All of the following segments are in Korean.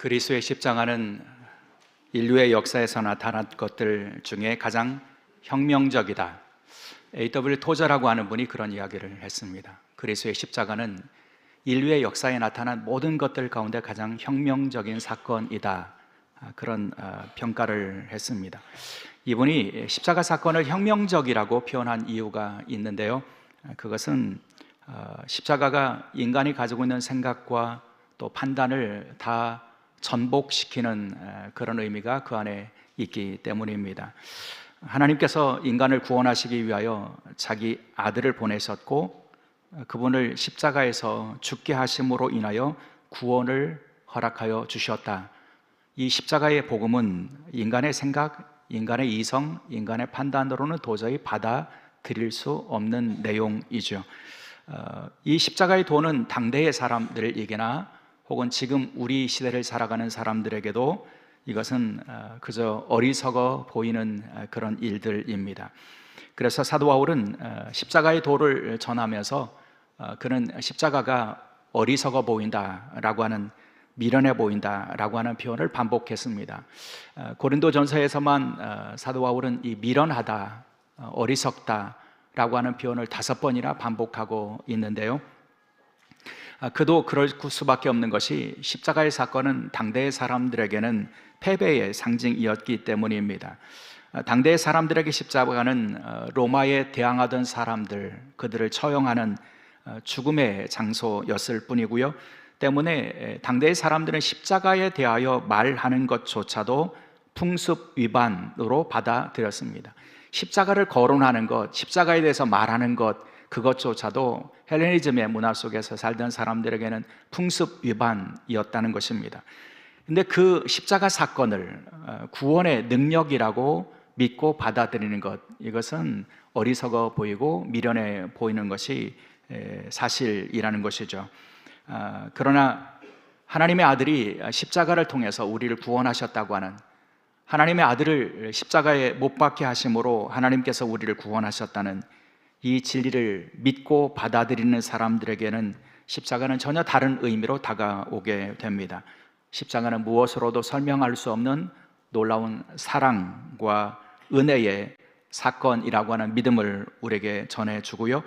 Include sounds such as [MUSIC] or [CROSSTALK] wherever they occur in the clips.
그리스도의 십자가는 인류의 역사에서 나타난 것들 중에 가장 혁명적이다. A.W. 토저라고 하는 분이 그런 이야기를 했습니다. 그리스도의 십자가는 인류의 역사에 나타난 모든 것들 가운데 가장 혁명적인 사건이다. 아, 그런 어, 평가를 했습니다. 이분이 십자가 사건을 혁명적이라고 표현한 이유가 있는데요. 아, 그것은 어, 십자가가 인간이 가지고 있는 생각과 또 판단을 다 전복시키는 에, 그런 의미가 그 안에 있기 때문입니다. 하나님께서 인간을 구원하시기 위하여 자기 아들을 보내셨고 어, 그분을 십자가에서 죽게 하심으로 인하여 구원을 허락하여 주셨다. 이 십자가의 복음은 인간의 생각, 인간의 이성, 인간의 판단으로는 도저히 받아들일 수 없는 내용이죠. 어, 이 십자가의 도는 당대의 사람들에게나 혹은 지금 우리 시대를 살아가는 사람들에게도 이것은 어, 그저 어리석어 보이는 어, 그런 일들입니다. 그래서 사도 바울은 어, 십자가의 도를 전하면서 그는 십자가가 어리석어 보인다라고 하는 미련해 보인다라고 하는 표현을 반복했습니다. 고린도전서에서만 사도 바울은 이 미련하다, 어리석다라고 하는 표현을 다섯 번이나 반복하고 있는데요. 아, 그도 그럴 수밖에 없는 것이 십자가의 사건은 당대의 사람들에게는 패배의 상징이었기 때문입니다. 아, 당대의 사람들에게 십자가는 어, 로마에 대항하던 사람들, 그들을 처형하는 어, 죽음의 장소였을 뿐이고요. 때문에 당대의 사람들은 십자가에 대하여 말하는 것조차도 풍습 위반으로 받아들였습니다. 십자가를 거론하는 것, 십자가에 대해서 말하는 것, 그것조차도 헬레니즘의 문화 속에서 살던 사람들에게는 풍습 위반이었다는 것입니다. 근데 그 십자가 사건을 어, 구원의 능력이라고 믿고 받아들이는 것, 이것은 어리석어 보이고 미련해 보이는 것이 사실이라는 것이죠. 아, 그러나 하나님의 아들이 십자가를 통해서 우리를 구원하셨다고 하는 하나님의 아들을 십자가에 못 박게 하심으로 하나님께서 우리를 구원하셨다는 이 진리를 믿고 받아들이는 사람들에게는 십자가는 전혀 다른 의미로 다가오게 됩니다. 십자가는 무엇으로도 설명할 수 없는 놀라운 사랑과 은혜의 사건이라고 하는 믿음을 우리에게 전해주고요.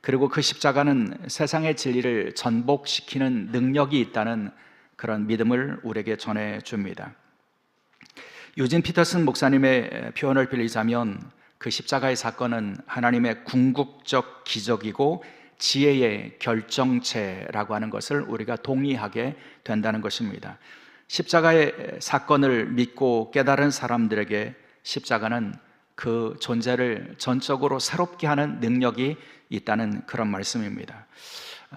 그리고 그 십자가는 세상의 진리를 전복시키는 능력이 있다는 그런 믿음을 우리에게 전해줍니다. 유진 피터슨 목사님의 표현을 빌리자면 그 십자가의 사건은 하나님의 궁극적 기적이고 지혜의 결정체라고 하는 것을 우리가 동의하게 된다는 것입니다. 십자가의 사건을 믿고 깨달은 사람들에게 십자가는 그 존재를 전적으로 새롭게 하는 능력이 있다는 그런 말씀입니다.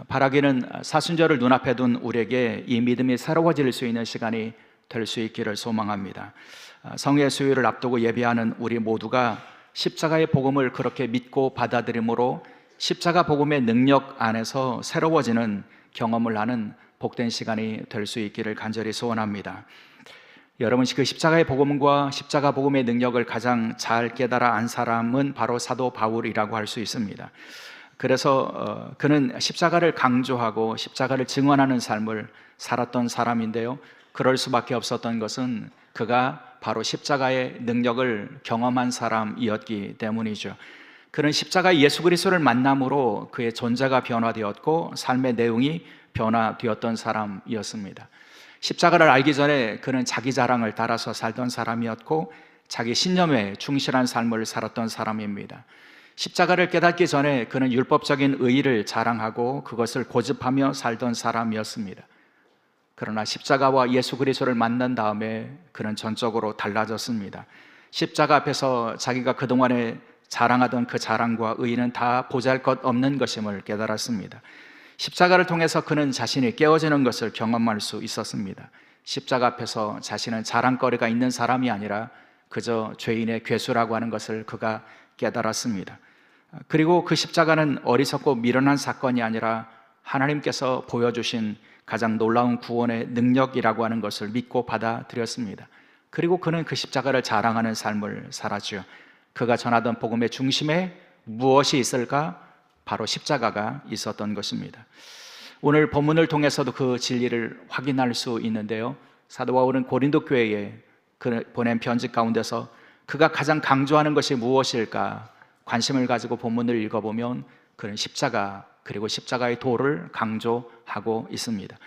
바라기는 사순절을 눈앞에 둔 우리에게 이 믿음이 새로워질 수 있는 시간이 될 수 있기를 소망합니다. 성의 수요일을 앞두고 예배하는 우리 모두가 십자가의 복음을 그렇게 믿고 받아들임으로 십자가 복음의 능력 안에서 새로워지는 경험을 하는 복된 시간이 될 수 있기를 간절히 소원합니다. 여러분 그 십자가의 복음과 십자가 복음의 능력을 가장 잘 깨달아 안 사람은 바로 사도 바울이라고 할 수 있습니다. 그래서 어, 그는 십자가를 강조하고 십자가를 증언하는 삶을 살았던 사람인데요. 그럴 수밖에 없었던 것은 그가 바로 십자가의 능력을 경험한 사람이었기 때문이죠. 그는 십자가 예수 그리스도를 만남으로 그의 존재가 변화되었고 삶의 내용이 변화되었던 사람이었습니다. 십자가를 알기 전에 그는 자기 자랑을 따라서 살던 사람이었고 자기 신념에 충실한 삶을 살았던 사람입니다. 십자가를 깨닫기 전에 그는 율법적인 의의를 자랑하고 그것을 고집하며 살던 사람이었습니다. 그러나 십자가와 예수 그리스도를 만난 다음에 그는 전적으로 달라졌습니다. 십자가 앞에서 자기가 그동안에 자랑하던 그 자랑과 의의는 다 보잘 것 없는 것임을 깨달았습니다. 십자가를 통해서 그는 자신이 깨어지는 것을 경험할 수 있었습니다. 십자가 앞에서 자신은 자랑거리가 있는 사람이 아니라 그저 죄인의 괴수라고 하는 것을 그가 깨달았습니다. 그리고 그 십자가는 어리석고 미련한 사건이 아니라 하나님께서 보여주신 가장 놀라운 구원의 능력이라고 하는 것을 믿고 받아들였습니다. 그리고 그는 그 십자가를 자랑하는 삶을 살았죠. 그가 전하던 복음의 중심에 무엇이 있을까? 바로 십자가가 있었던 것입니다. 오늘 본문을 통해서도 그 진리를 확인할 수 있는데요. 사도 바울은 고린도 교회에 그 보낸 편지 가운데서 그가 가장 강조하는 것이 무엇일까 관심을 가지고 본문을 읽어보면 그는 십자가 그리고 십자가의 도를 강조하고 있습니다.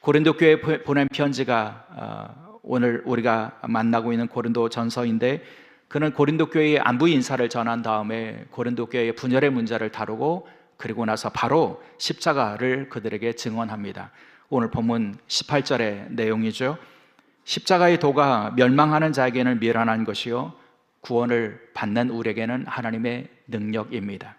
고린도 교회에 보낸 편지가 어, 오늘 우리가 만나고 있는 고린도 전서인데 그는 고린도 교회의 안부 인사를 전한 다음에 고린도 교회의 분열의 문제를 다루고 그리고 나서 바로 십자가를 그들에게 증언합니다. 오늘 본문 18절의 내용이죠. 십자가의 도가 멸망하는 자에게는 미련한 것이요 구원을 받는 우리에게는 하나님의 능력입니다.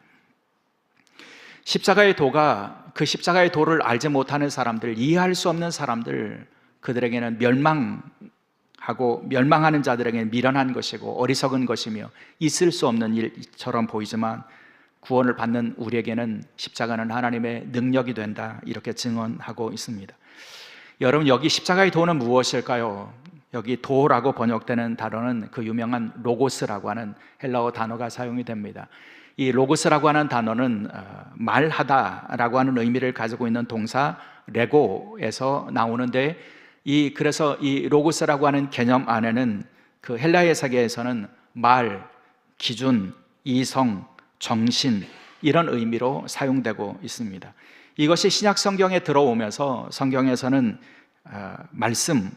십자가의 도가 그 십자가의 도를 알지 못하는 사람들, 이해할 수 없는 사람들, 그들에게는 멸망하고 멸망하는 자들에게는 미련한 것이고 어리석은 것이며 있을 수 없는 일처럼 보이지만 구원을 받는 우리에게는 십자가는 하나님의 능력이 된다. 이렇게 증언하고 있습니다. 여러분, 여기 십자가의 도는 무엇일까요? 여기 도라고 번역되는 단어는 그 유명한 로고스라고 하는 헬라어 단어가 사용이 됩니다. 이 로고스라고 하는 단어는 어, 말하다라고 하는 의미를 가지고 있는 동사 레고에서 나오는데 이 그래서 이 로고스라고 하는 개념 안에는 그 헬라의 세계에서는 말, 기준, 이성, 정신 이런 의미로 사용되고 있습니다. 이것이 신약 성경에 들어오면서 성경에서는 어, 말씀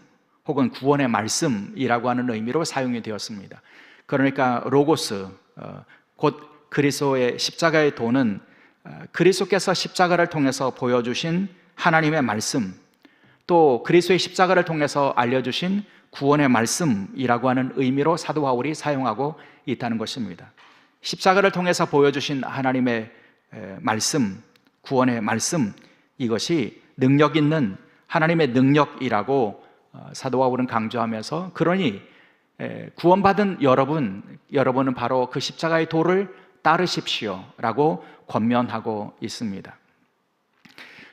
혹은 구원의 말씀이라고 하는 의미로 사용이 되었습니다. 그러니까 로고스 어, 곧 그리스도의 십자가의 도는 어, 그리스도께서 십자가를 통해서 보여주신 하나님의 말씀 또 그리스도의 십자가를 통해서 알려주신 구원의 말씀이라고 하는 의미로 사도 바울이 사용하고 있다는 것입니다. 십자가를 통해서 보여주신 하나님의 말씀, 구원의 말씀, 이것이 능력 있는 하나님의 능력이라고 어, 사도 바울은 강조하면서 그러니 구원받은 여러분, 여러분은 바로 그 십자가의 도를 따르십시오라고 권면하고 있습니다.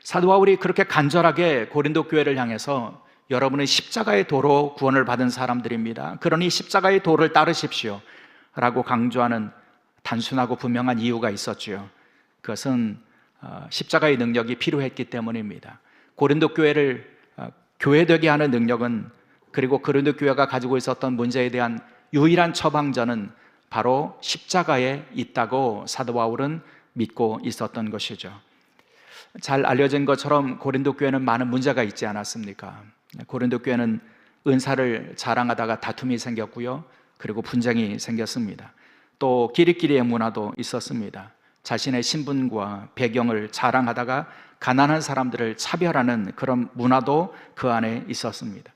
사도 바울이 그렇게 간절하게 고린도 교회를 향해서 여러분은 십자가의 도로 구원을 받은 사람들입니다. 그러니 십자가의 도를 따르십시오 라고 강조하는 단순하고 분명한 이유가 있었지요. 그것은 어, 십자가의 능력이 필요했기 때문입니다. 고린도 교회를 어, 교회되게 하는 능력은 그리고 고린도 교회가 가지고 있었던 문제에 대한 유일한 처방전은 바로 십자가에 있다고 사도 바울은 믿고 있었던 것이죠. 잘 알려진 것처럼 고린도 교회는 많은 문제가 있지 않았습니까? 고린도 교회는 은사를 자랑하다가 다툼이 생겼고요. 그리고 분쟁이 생겼습니다. 또 끼리끼리의 문화도 있었습니다. 자신의 신분과 배경을 자랑하다가 가난한 사람들을 차별하는 그런 문화도 그 안에 있었습니다.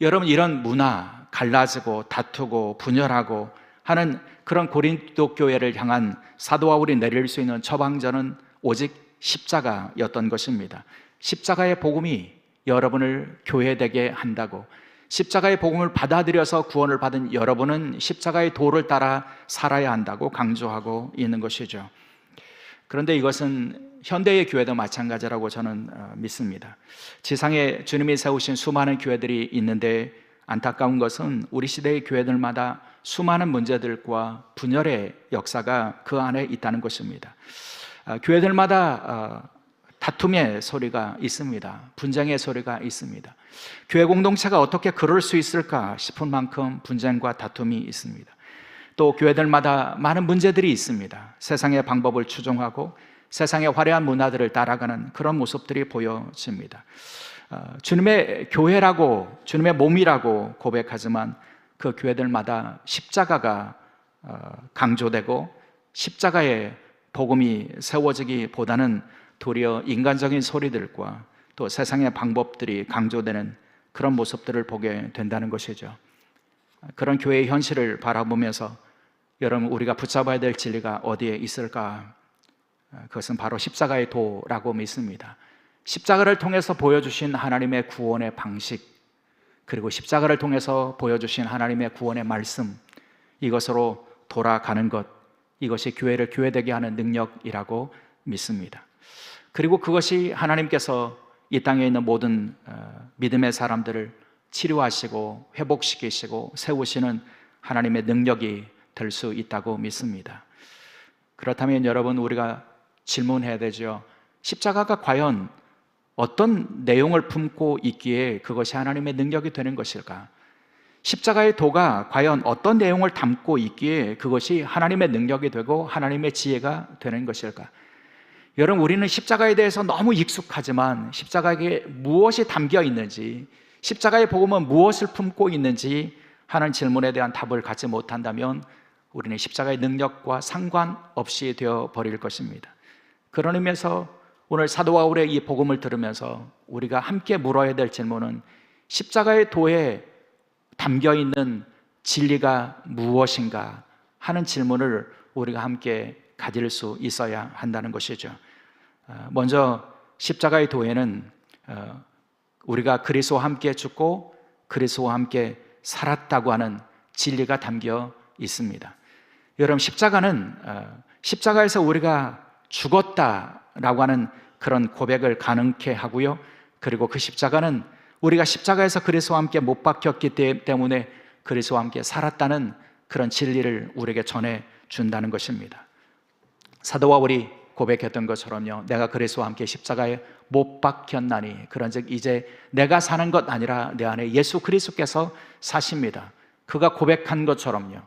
여러분 이런 문화 갈라지고 다투고 분열하고 하는 그런 고린도 교회를 향한 사도 바울이 내릴 수 있는 처방전은 오직 십자가였던 것입니다. 십자가의 복음이 여러분을 교회되게 한다고 십자가의 복음을 받아들여서 구원을 받은 여러분은 십자가의 도를 따라 살아야 한다고 강조하고 있는 것이죠. 그런데 이것은 현대의 교회도 마찬가지라고 저는 어, 믿습니다. 지상에 주님이 세우신 수많은 교회들이 있는데 안타까운 것은 우리 시대의 교회들마다 수많은 문제들과 분열의 역사가 그 안에 있다는 것입니다. 어, 교회들마다 어, 다툼의 소리가 있습니다. 분쟁의 소리가 있습니다. 교회 공동체가 어떻게 그럴 수 있을까 싶은 만큼 분쟁과 다툼이 있습니다. 또 교회들마다 많은 문제들이 있습니다. 세상의 방법을 추종하고 세상의 화려한 문화들을 따라가는 그런 모습들이 보여집니다. 어, 주님의 교회라고 주님의 몸이라고 고백하지만 그 교회들마다 십자가가 어, 강조되고 십자가의 복음이 세워지기보다는 도리어 인간적인 소리들과 또 세상의 방법들이 강조되는 그런 모습들을 보게 된다는 것이죠. 그런 교회의 현실을 바라보면서 여러분 우리가 붙잡아야 될 진리가 어디에 있을까? 그것은 바로 십자가의 도라고 믿습니다. 십자가를 통해서 보여주신 하나님의 구원의 방식, 그리고 십자가를 통해서 보여주신 하나님의 구원의 말씀, 이것으로 돌아가는 것, 이것이 교회를 교회되게 하는 능력이라고 믿습니다. 그리고 그것이 하나님께서 이 땅에 있는 모든 어, 믿음의 사람들을 치료하시고 회복시키시고 세우시는 하나님의 능력이 될 수 있다고 믿습니다. 그렇다면 여러분 우리가 질문해야 되죠. 십자가가 과연 어떤 내용을 품고 있기에 그것이 하나님의 능력이 되는 것일까? 십자가의 도가 과연 어떤 내용을 담고 있기에 그것이 하나님의 능력이 되고 하나님의 지혜가 되는 것일까? 여러분, 우리는 십자가에 대해서 너무 익숙하지만 십자가에 무엇이 담겨 있는지, 십자가의 복음은 무엇을 품고 있는지 하는 질문에 대한 답을 갖지 못한다면 우리는 십자가의 능력과 상관없이 되어 버릴 것입니다. 그런 의미에서 오늘 사도 바울의 이 복음을 들으면서 우리가 함께 물어야 될 질문은 십자가의 도에 담겨 있는 진리가 무엇인가 하는 질문을 우리가 함께 가질 수 있어야 한다는 것이죠. 어, 먼저 십자가의 도에는 어, 우리가 그리스도와 함께 죽고 그리스도와 함께 살았다고 하는 진리가 담겨 있습니다. 여러분 십자가는 어, 십자가에서 우리가 죽었다 라고 하는 그런 고백을 가능케 하고요. 그리고 그 십자가는 우리가 십자가에서 그리스도와 함께 못 박혔기 때문에 그리스도와 함께 살았다는 그런 진리를 우리에게 전해 준다는 것입니다. 사도 바울이 고백했던 것처럼요. 내가 그리스도와 함께 십자가에 못 박혔나니 그런즉 이제 내가 사는 것 아니라 내 안에 예수 그리스도께서 사십니다. 그가 고백한 것처럼요.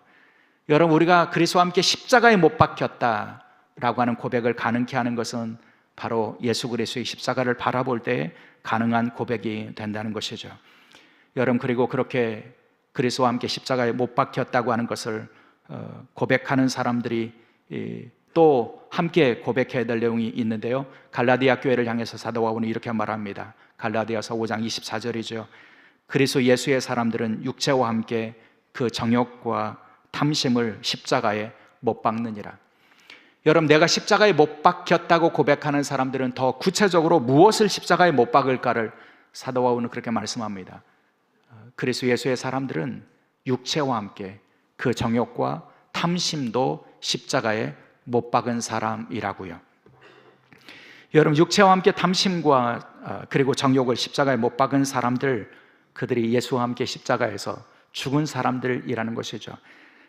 여러분 우리가 그리스도와 함께 십자가에 못 박혔다 라고 하는 고백을 가능케 하는 것은 바로 예수 그리스도의 십자가를 바라볼 때 가능한 고백이 된다는 것이죠. 여러분 그리고 그렇게 그리스도와 함께 십자가에 못 박혔다고 하는 것을 어, 고백하는 사람들이 또 함께 고백해야 될 내용이 있는데요. 갈라디아 교회를 향해서 사도 바울은 이렇게 말합니다. 갈라디아서 5장 24절이죠. 그리스도 예수의 사람들은 육체와 함께 그 정욕과 탐심을 십자가에 못 박느니라. 여러분 내가 십자가에 못 박혔다고 고백하는 사람들은 더 구체적으로 무엇을 십자가에 못 박을까를 사도 바울은 그렇게 말씀합니다. 그리스도 예수의 사람들은 육체와 함께 그 정욕과 탐심도 십자가에 못 박은 사람이라고요. 여러분 육체와 함께 탐심과 어, 그리고 정욕을 십자가에 못 박은 사람들 그들이 예수와 함께 십자가에서 죽은 사람들이라는 것이죠.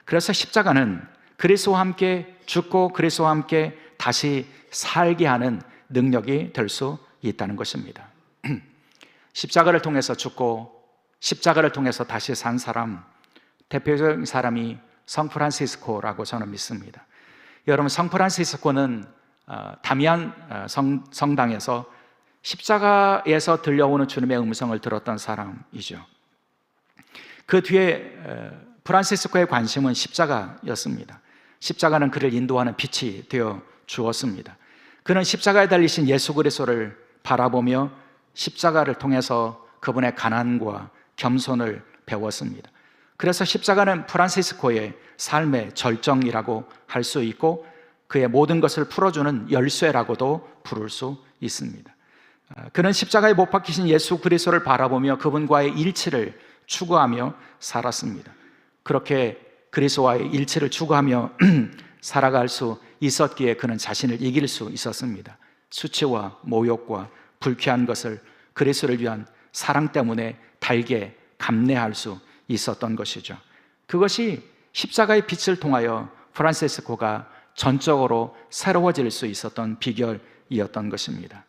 그래서 십자가는 그리스도와 함께 죽고 그리스도와 함께 다시 살게 하는 능력이 될 수 있다는 것입니다. [CLEARS THROAT] 십자가를 통해서 죽고 십자가를 통해서 다시 산 사람 대표적인 사람이 성 프란시스코라고 저는 믿습니다. 여러분 성 프란시스코는 어, 다미안 어, 성, 성당에서 십자가에서 들려오는 주님의 음성을 들었던 사람이죠. 그 뒤에 프란시스코의 관심은 십자가였습니다. 십자가는 그를 인도하는 빛이 되어 주었습니다. 그는 십자가에 달리신 예수 그리스도를 바라보며 십자가를 통해서 그분의 가난과 겸손을 배웠습니다. 그래서 십자가는 프란시스코의 삶의 절정이라고 할 수 있고 그의 모든 것을 풀어주는 열쇠라고도 부를 수 있습니다. 아, 그는 십자가에 못 박히신 예수 그리스도를 바라보며 그분과의 일치를 추구하며 살았습니다. 그렇게 그리스도와의 일치를 추구하며 [CLEARS THROAT] 살아갈 수 있었기에 그는 자신을 이길 수 있었습니다. 수치와 모욕과 불쾌한 것을 그리스도를 위한 사랑 때문에 달게 감내할 수 있었던 것이죠. 그것이 십자가의 빛을 통하여 프란세스코가 전적으로 새로워질 수 있었던 비결이었던 것입니다.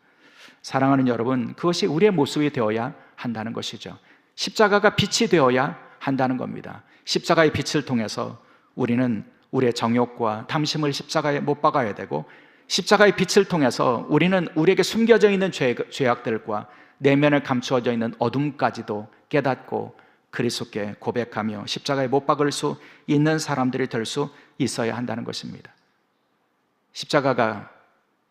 사랑하는 여러분, 그것이 우리의 모습이 되어야 한다는 것이죠. 십자가가 빛이 되어야 한다는 겁니다. 십자가의 빛을 통해서 우리는 우리의 정욕과 탐심을 십자가에 못 박아야 되고 십자가의 빛을 통해서 우리는 우리에게 숨겨져 있는 죄, 죄악들과 내면에 감추어져 있는 어둠까지도 깨닫고 그리스도께 고백하며 십자가에 못 박을 수 있는 사람들이 될 수 있어야 한다는 것입니다. 십자가가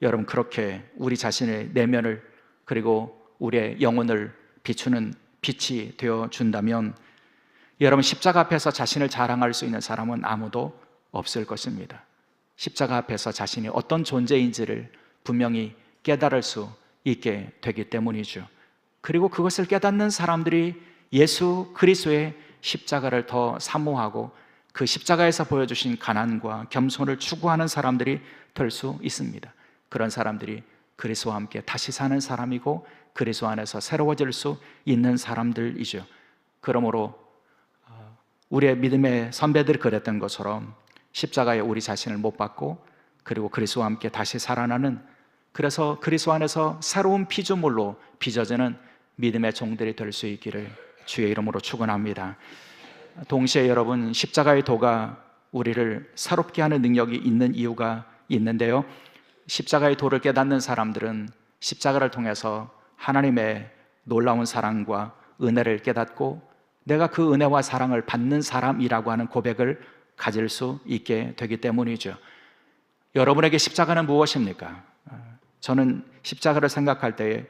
여러분 그렇게 우리 자신의 내면을 그리고 우리의 영혼을 비추는 빛이 되어 준다면 여러분 십자가 앞에서 자신을 자랑할 수 있는 사람은 아무도 없을 것입니다. 십자가 앞에서 자신이 어떤 존재인지를 분명히 깨달을 수 있게 되기 때문이죠. 그리고 그것을 깨닫는 사람들이 예수 그리스도의 십자가를 더 사모하고 그 십자가에서 보여주신 가난과 겸손을 추구하는 사람들이 될 수 있습니다. 그런 사람들이 그리스도와 함께 다시 사는 사람이고 그리스도 안에서 새로워질 수 있는 사람들이죠. 그러므로 어, 우리의 믿음의 선배들이 그랬던 것처럼 십자가에 우리 자신을 못 받고 그리고 그리스도와 함께 다시 살아나는 그래서 그리스도 안에서 새로운 피조물로 빚어지는 믿음의 종들이 될 수 있기를 주의 이름으로 축원합니다. 동시에 여러분 십자가의 도가 우리를 새롭게 하는 능력이 있는 이유가 있는데요. 십자가의 도를 깨닫는 사람들은 십자가를 통해서 하나님의 놀라운 사랑과 은혜를 깨닫고 내가 그 은혜와 사랑을 받는 사람이라고 하는 고백을 가질 수 있게 되기 때문이죠. 여러분에게 십자가는 무엇입니까? 저는 십자가를 생각할 때에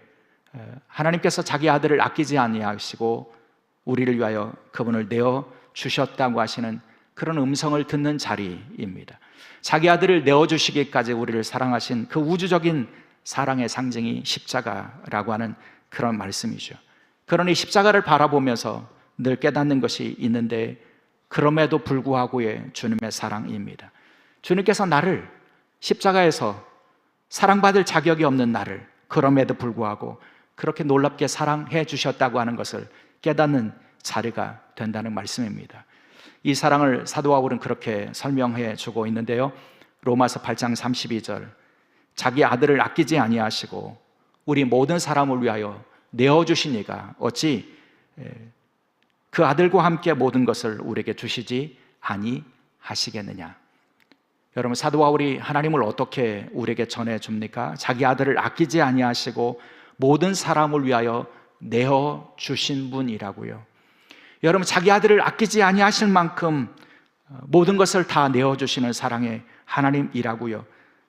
하나님께서 자기 아들을 아끼지 아니하시고 우리를 위하여 그분을 내어 주셨다고 하시는 그런 음성을 듣는 자리입니다. 자기 아들을 내어 주시기까지 우리를 사랑하신 그 우주적인 사랑의 상징이 십자가라고 하는 그런 말씀이죠. 그러니 십자가를 바라보면서 늘 깨닫는 것이 있는데 그럼에도 불구하고의 주님의 사랑입니다. 주님께서 나를 십자가에서 사랑받을 자격이 없는 나를 그럼에도 불구하고 그렇게 놀랍게 사랑해 주셨다고 하는 것을 깨닫는 자리가 된다는 말씀입니다. 이 사랑을 사도 바울은 그렇게 설명해 주고 있는데요. 로마서 8장 32절. 자기 아들을 아끼지 아니하시고 우리 모든 사람을 위하여 내어 주시니가 어찌 그 아들과 함께 모든 것을 우리에게 주시지 아니하시겠느냐. 여러분 사도 바울이 하나님을 어떻게 우리에게 전해 줍니까? 자기 아들을 아끼지 아니하시고 모든 사람을 위하여 내어 주신 분이라고요. 여러분 자기 아들을 아끼지 아니하실 만큼 모든 것을 다 내어 주시는 사랑의 하나님이라고요.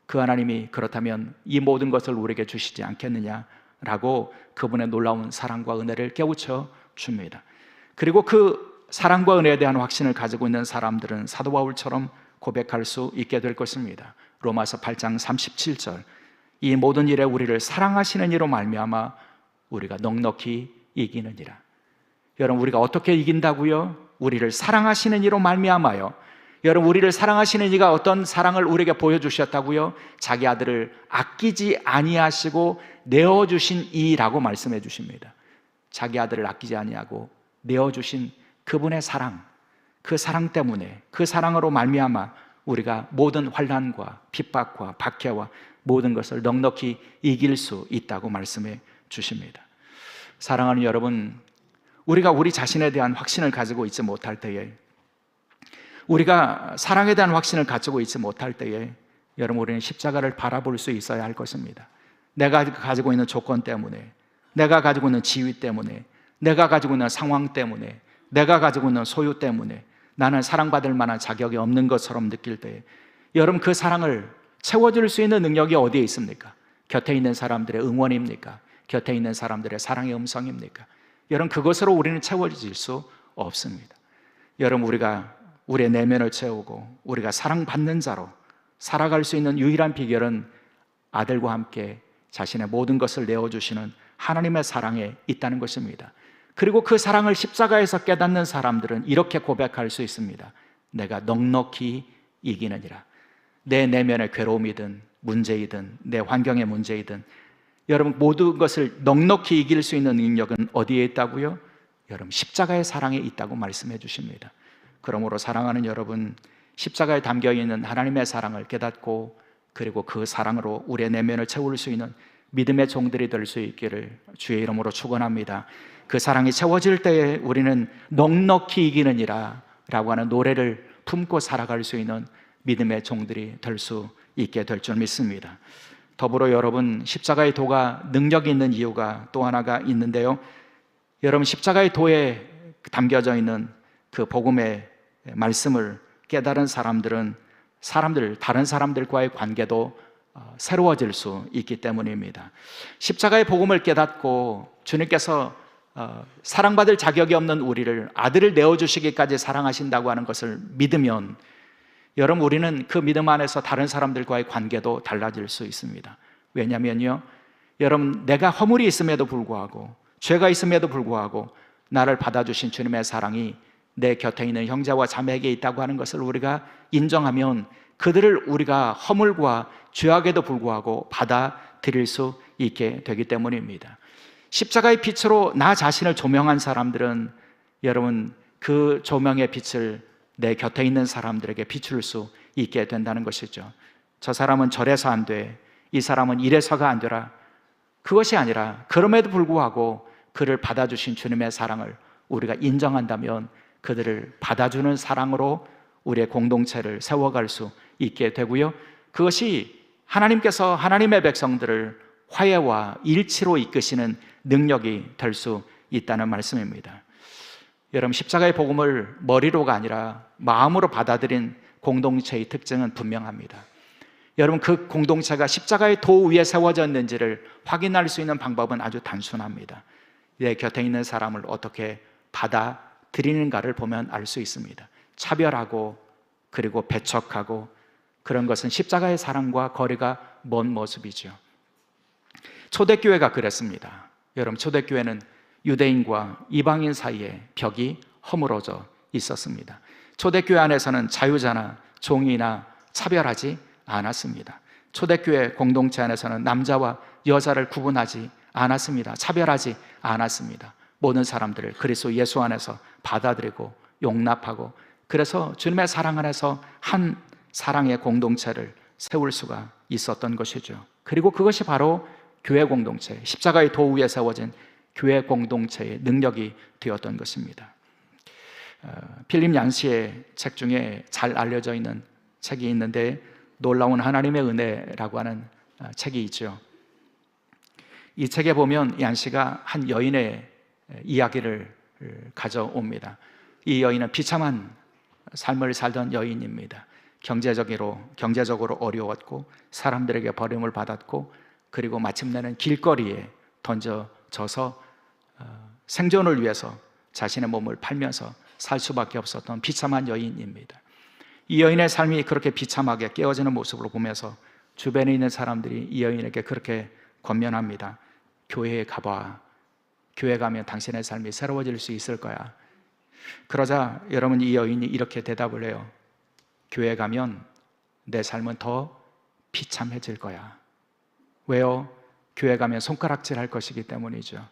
그 하나님이 그렇다면 이 모든 것을 우리에게 주시지 않겠느냐라고 그분의 놀라운 사랑과 은혜를 깨우쳐 줍니다. 그리고 그 사랑과 은혜에 대한 확신을 가지고 있는 사람들은 사도 바울처럼 고백할 수 있게 될 것입니다. 로마서 8장 37절. 이 모든 일에 우리를 사랑하시는 이로 말미암아 우리가 넉넉히 이기는이라. 여러분 우리가 어떻게 이긴다고요? 우리를 사랑하시는 이로 말미암아요. 여러분 우리를 사랑하시는 이가 어떤 사랑을 우리에게 보여주셨다고요? 자기 아들을 아끼지 아니하시고 내어 주신 이라고 말씀해 주십니다. 자기 아들을 아끼지 아니하고 내어 주신 그분의 사랑, 그 사랑 때문에 그 사랑으로 말미암아 우리가 모든 환란과 핍박과 박해와 모든 것을 넉넉히 이길 수 있다고 말씀해 주십니다. 사랑하는 여러분, 우리가 우리 자신에 대한 확신을 가지고 있지 못할 때에 우리가 사랑에 대한 확신을 가지고 있지 못할 때에 여러분 우리는 십자가를 바라볼 수 있어야 할 것입니다. 내가 가지고 있는 조건 때문에, 내가 가지고 있는 지위 때문에, 내가 가지고 있는 상황 때문에, 내가 가지고 있는 소유 때문에 나는 사랑받을 만한 자격이 없는 것처럼 느낄 때 여러분 그 사랑을 채워줄 수 있는 능력이 어디에 있습니까? 곁에 있는 사람들의 응원입니까? 곁에 있는 사람들의 사랑의 음성입니까? 여러분 그것으로 우리는 채워질 수 없습니다. 여러분 우리가 우리의 내면을 채우고 우리가 사랑받는 자로 살아갈 수 있는 유일한 비결은 아들과 함께 자신의 모든 것을 내어주시는 하나님의 사랑에 있다는 것입니다. 그리고 그 사랑을 십자가에서 깨닫는 사람들은 이렇게 고백할 수 있습니다. 내가 넉넉히 이기느니라. 내 내면의 괴로움이든 문제이든 내 환경의 문제이든 여러분 모든 것을 넉넉히 이길 수 있는 능력은 어디에 있다고요? 여러분 십자가의 사랑에 있다고 말씀해 주십니다. 그러므로 사랑하는 여러분 십자가에 담겨 있는 하나님의 사랑을 깨닫고 그리고 그 사랑으로 우리의 내면을 채울 수 있는 믿음의 종들이 될 수 있기를 주의 이름으로 축원합니다. 그 사랑이 채워질 때에 우리는 넉넉히 이기느니라 라고 하는 노래를 품고 살아갈 수 있는 믿음의 종들이 될 수 있게 될 줄 믿습니다. 더불어 여러분 십자가의 도가 능력이 있는 이유가 또 하나가 있는데요. 여러분 십자가의 도에 담겨져 있는 그 복음의 말씀을 깨달은 사람들은 사람들 다른 사람들과의 관계도 어, 새로워질 수 있기 때문입니다. 십자가의 복음을 깨닫고 주님께서 어, 사랑받을 자격이 없는 우리를 아들을 내어주시기까지 사랑하신다고 하는 것을 믿으면 여러분 우리는 그 믿음 안에서 다른 사람들과의 관계도 달라질 수 있습니다. 왜냐면요. 여러분 내가 허물이 있음에도 불구하고 죄가 있음에도 불구하고 나를 받아주신 주님의 사랑이 내 곁에 있는 형제와 자매에게 있다고 하는 것을 우리가 인정하면 그들을 우리가 허물과 죄악에도 불구하고 받아들일 수 있게 되기 때문입니다. 십자가의 빛으로 나 자신을 조명한 사람들은 여러분 그 조명의 빛을 내 곁에 있는 사람들에게 비출 수 있게 된다는 것이죠. 저 사람은 저래서 안 돼. 이 사람은 이래서가 안 되라. 그것이 아니라 그럼에도 불구하고 그를 받아주신 주님의 사랑을 우리가 인정한다면 그들을 받아주는 사랑으로 우리의 공동체를 세워갈 수 있게 되고요. 그것이 하나님께서 하나님의 백성들을 화해와 일치로 이끄시는 능력이 될 수 있다는 말씀입니다. 여러분 십자가의 복음을 머리로가 아니라 마음으로 받아들인 공동체의 특징은 분명합니다. 여러분 그 공동체가 십자가의 도 위에 세워졌는지를 확인할 수 있는 방법은 아주 단순합니다. 내 곁에 있는 사람을 어떻게 받아들이는가를 보면 알 수 있습니다. 차별하고 그리고 배척하고 그런 것은 십자가의 사랑과 거리가 먼 모습이죠. 초대교회가 그랬습니다. 여러분 초대교회는 유대인과 이방인 사이에 벽이 허물어져 있었습니다. 초대교회 안에서는 자유자나 종이나 차별하지 않았습니다. 초대교회 공동체 안에서는 남자와 여자를 구분하지 않았습니다. 차별하지 않았습니다. 모든 사람들을 그리스도 예수 안에서 받아들이고 용납하고 그래서 주님의 사랑 안에서 한 사랑의 공동체를 세울 수가 있었던 것이죠. 그리고 그것이 바로 교회 공동체, 십자가의 도 위에 세워진 교회 공동체의 능력이 되었던 것입니다. 어, 필립 양시의 책 중에 잘 알려져 있는 책이 있는데 놀라운 하나님의 은혜라고 하는 어, 책이 있죠. 이 책에 보면 얀시가 한 여인의 이야기를 가져옵니다. 이 여인은 비참한 삶을 살던 여인입니다. 경제적으로 경제적으로 어려웠고 사람들에게 버림을 받았고 그리고 마침내는 길거리에 던져져서 어, 생존을 위해서 자신의 몸을 팔면서 살 수밖에 없었던 비참한 여인입니다. 이 여인의 삶이 그렇게 비참하게 깨어지는 모습으로 보면서 주변에 있는 사람들이 이 여인에게 그렇게 권면합니다. 교회에 가봐. 교회 가면 당신의 삶이 새로워질 수 있을 거야. 그러자 여러분 이 여인이 이렇게 대답을 해요. 교회 가면 내 삶은 더 비참해질 거야. 왜요? 교회 가면 손가락질 할 것이기 때문이죠.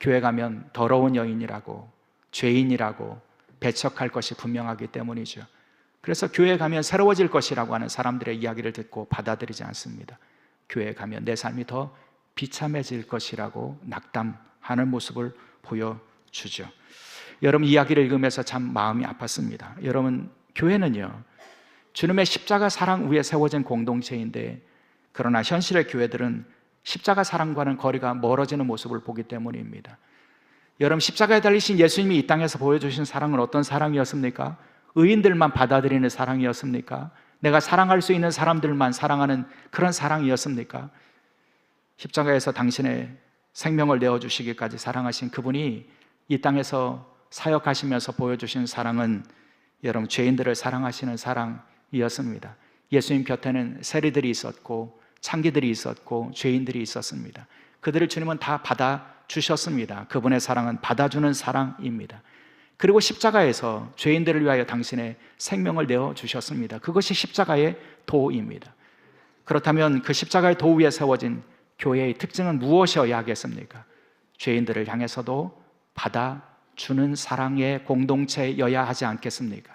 교회 가면 더러운 여인이라고, 죄인이라고 배척할 것이 분명하기 때문이죠. 그래서 교회 가면 새로워질 것이라고 하는 사람들의 이야기를 듣고 받아들이지 않습니다. 교회 가면 내 삶이 더 비참해질 것이라고 낙담하는 모습을 보여주죠. 여러분 이야기를 읽으면서 참 마음이 아팠습니다. 여러분 교회는요 주님의 십자가 사랑 위에 세워진 공동체인데 그러나 현실의 교회들은 십자가 사랑과는 거리가 멀어지는 모습을 보기 때문입니다. 여러분 십자가에 달리신 예수님이 이 땅에서 보여주신 사랑은 어떤 사랑이었습니까? 의인들만 받아들이는 사랑이었습니까? 내가 사랑할 수 있는 사람들만 사랑하는 그런 사랑이었습니까? 십자가에서 당신의 생명을 내어주시기까지 사랑하신 그분이 이 땅에서 사역하시면서 보여주신 사랑은 여러분 죄인들을 사랑하시는 사랑이었습니다. 예수님 곁에는 세리들이 있었고 창기들이 있었고 죄인들이 있었습니다. 그들을 주님은 다 받아 주셨습니다. 그분의 사랑은 받아주는 사랑입니다. 그리고 십자가에서 죄인들을 위하여 당신의 생명을 내어 주셨습니다. 그것이 십자가의 도입니다. 그렇다면 그 십자가의 도 위에 세워진 교회의 특징은 무엇이어야 하겠습니까? 죄인들을 향해서도 받아주는 사랑의 공동체여야 하지 않겠습니까?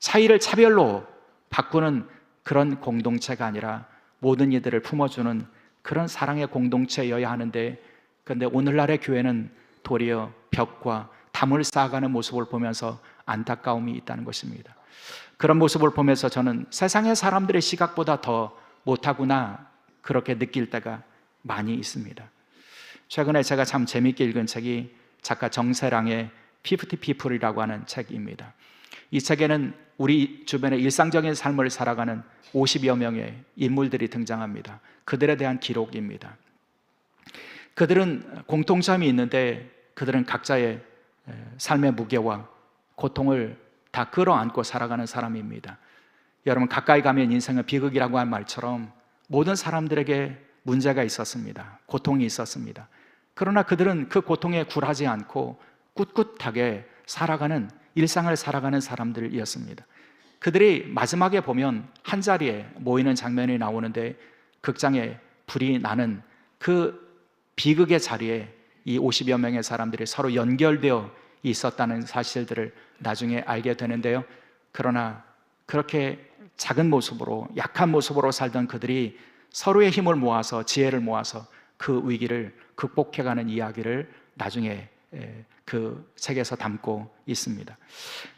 차이를 차별로 바꾸는 그런 공동체가 아니라 모든 이들을 품어주는 그런 사랑의 공동체여야 하는데 그런데 오늘날의 교회는 도리어 벽과 담을 쌓아가는 모습을 보면서 안타까움이 있다는 것입니다. 그런 모습을 보면서 저는 세상의 사람들의 시각보다 더 못하구나 그렇게 느낄 때가 많이 있습니다. 최근에 제가 참 재밌게 읽은 책이 작가 정세랑의 피프티 피플이라고 하는 책입니다. 이 책에는 우리 주변의 일상적인 삶을 살아가는 50여 명의 인물들이 등장합니다. 그들에 대한 기록입니다. 그들은 공통점이 있는데 그들은 각자의 삶의 무게와 고통을 다 끌어안고 살아가는 사람입니다. 여러분 가까이 가면 인생은 비극이라고 한 말처럼 모든 사람들에게 문제가 있었습니다. 고통이 있었습니다. 그러나 그들은 그 고통에 굴하지 않고 꿋꿋하게 살아가는 일상을 살아가는 사람들이었습니다. 그들이 마지막에 보면 한 자리에 모이는 장면이 나오는데 극장에 불이 나는 그 비극의 자리에 이 50여 명의 사람들이 서로 연결되어 있었다는 사실들을 나중에 알게 되는데요. 그러나 그렇게 작은 모습으로 약한 모습으로 살던 그들이 서로의 힘을 모아서 지혜를 모아서 그 위기를 극복해가는 이야기를 나중에 에, 그 책에서 담고 있습니다.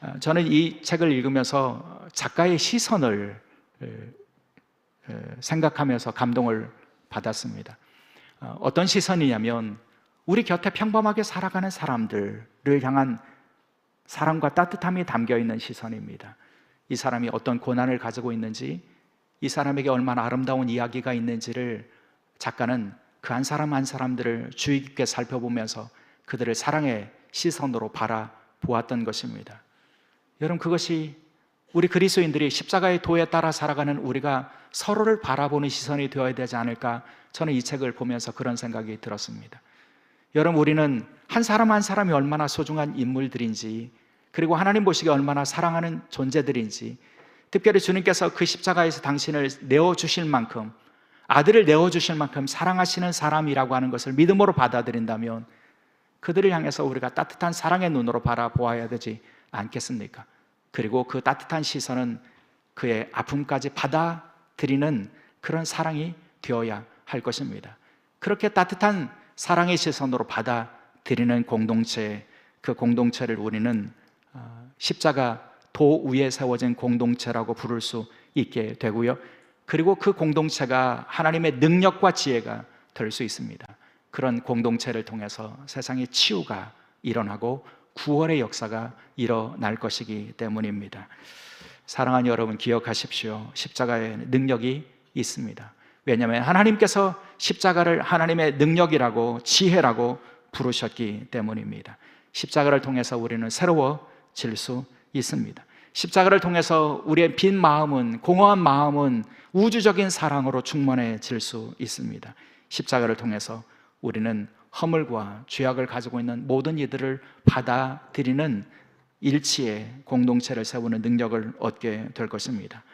아, 저는 이 책을 읽으면서 작가의 시선을 에, 에, 생각하면서 감동을 받았습니다. 어, 어떤 시선이냐면 우리 곁에 평범하게 살아가는 사람들을 향한 사랑과 따뜻함이 담겨 있는 시선입니다. 이 사람이 어떤 고난을 가지고 있는지, 이 사람에게 얼마나 아름다운 이야기가 있는지를 작가는 그 한 사람 한 사람들을 주의 깊게 살펴보면서 그들을 사랑의 시선으로 바라보았던 것입니다. 여러분, 그것이 우리 그리스도인들이 십자가의 도에 따라 살아가는 우리가 서로를 바라보는 시선이 되어야 되지 않을까 저는 이 책을 보면서 그런 생각이 들었습니다. 여러분, 우리는 한 사람 한 사람이 얼마나 소중한 인물들인지 그리고 하나님 보시기에 얼마나 사랑하는 존재들인지 특별히 주님께서 그 십자가에서 당신을 내어 주실 만큼 아들을 내어 주실 만큼 사랑하시는 사람이라고 하는 것을 믿음으로 받아들인다면 그들을 향해서 우리가 따뜻한 사랑의 눈으로 바라보아야 되지 않겠습니까? 그리고 그 따뜻한 시선은 그의 아픔까지 받아들이는 그런 사랑이 되어야 할 것입니다. 그렇게 따뜻한 사랑의 시선으로 받아들이는 공동체, 그 공동체를 우리는 어, 십자가 도 위에 세워진 공동체라고 부를 수 있게 되고요. 그리고 그 공동체가 하나님의 능력과 지혜가 될 수 있습니다. 그런 공동체를 통해서 세상의 치유가 일어나고 구원의 역사가 일어날 것이기 때문입니다. 사랑하는 여러분 기억하십시오. 십자가의 능력이 있습니다. 왜냐하면 하나님께서 십자가를 하나님의 능력이라고 지혜라고 부르셨기 때문입니다. 십자가를 통해서 우리는 새로워질 수 있습니다. 십자가를 통해서 우리의 빈 마음은 공허한 마음은 우주적인 사랑으로 충만해질 수 있습니다. 십자가를 통해서 우리는 허물과 죄악을 가지고 있는 모든 이들을 받아들이는 일치의 공동체를 세우는 능력을 얻게 될 것입니다.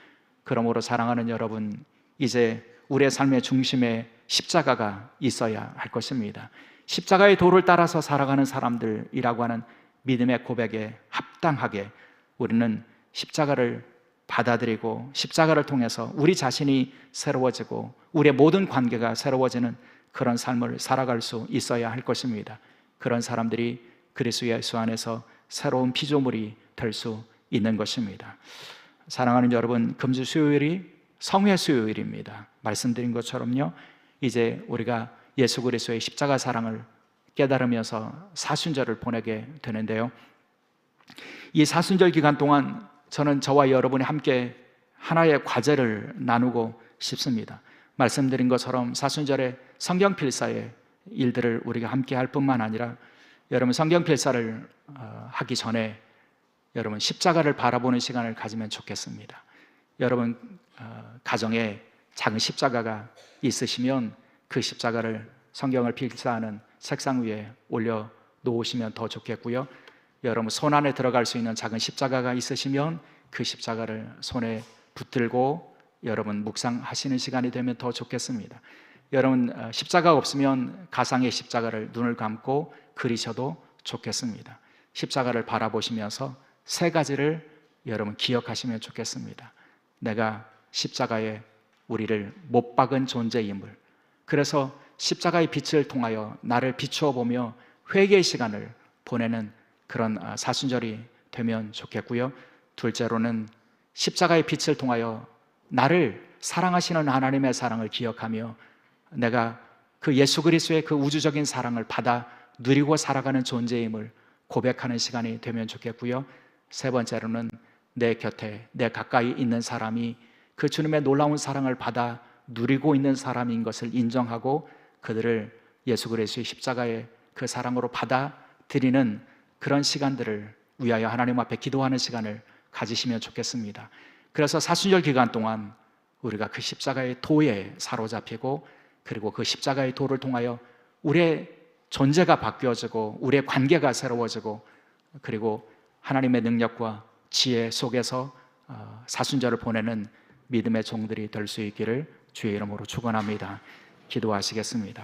그러므로 사랑하는 여러분, 이제 우리의 삶의 중심에 십자가가 있어야 할 것입니다. 십자가의 도를 따라서 살아가는 사람들이라고 하는 믿음의 고백에 합당하게 우리는 십자가를 받아들이고 십자가를 통해서 우리 자신이 새로워지고 우리의 모든 관계가 새로워지는 그런 삶을 살아갈 수 있어야 할 것입니다. 그런 사람들이 그리스도 예수 안에서 새로운 피조물이 될 수 있는 것입니다. 사랑하는 여러분, 금주 수요일이 성회 수요일입니다. 말씀드린 것처럼요. 이제 우리가 예수 그리스도의 십자가 사랑을 깨달으면서 사순절을 보내게 되는데요. 이 사순절 기간 동안 저는 저와 여러분이 함께 하나의 과제를 나누고 싶습니다. 말씀드린 것처럼 사순절에 성경 필사의 일들을 우리가 함께 할 뿐만 아니라 여러분 성경 필사를 어, 하기 전에 여러분 십자가를 바라보는 시간을 가지면 좋겠습니다. 여러분 어, 가정에 작은 십자가가 있으시면 그 십자가를 성경을 필사하는 책상 위에 올려 놓으시면 더 좋겠고요. 여러분 손 안에 들어갈 수 있는 작은 십자가가 있으시면 그 십자가를 손에 붙들고 여러분 묵상하시는 시간이 되면 더 좋겠습니다. 여러분 어, 십자가 없으면 가상의 십자가를 눈을 감고 그리셔도 좋겠습니다. 십자가를 바라보시면서 세 가지를 여러분 기억하시면 좋겠습니다. 내가 십자가에 우리를 못 박은 존재임을 그래서 십자가의 빛을 통하여 나를 비추어 보며 회개의 시간을 보내는 그런 아, 사순절이 되면 좋겠고요. 둘째로는 십자가의 빛을 통하여 나를 사랑하시는 하나님의 사랑을 기억하며 내가 그 예수 그리스도의 그 우주적인 사랑을 받아 누리고 살아가는 존재임을 고백하는 시간이 되면 좋겠고요. 세 번째로는 내 곁에 내 가까이 있는 사람이 그 주님의 놀라운 사랑을 받아 누리고 있는 사람인 것을 인정하고 그들을 예수 그리스도의 십자가의 그 사랑으로 받아들이는 그런 시간들을 위하여 하나님 앞에 기도하는 시간을 가지시면 좋겠습니다. 그래서 사순절 기간 동안 우리가 그 십자가의 도에 사로잡히고 그리고 그 십자가의 도를 통하여 우리의 존재가 바뀌어지고 우리의 관계가 새로워지고 그리고 하나님의 능력과 지혜 속에서 어, 사순절을 보내는 믿음의 종들이 될 수 있기를 주의 이름으로 축원합니다. 기도하시겠습니다.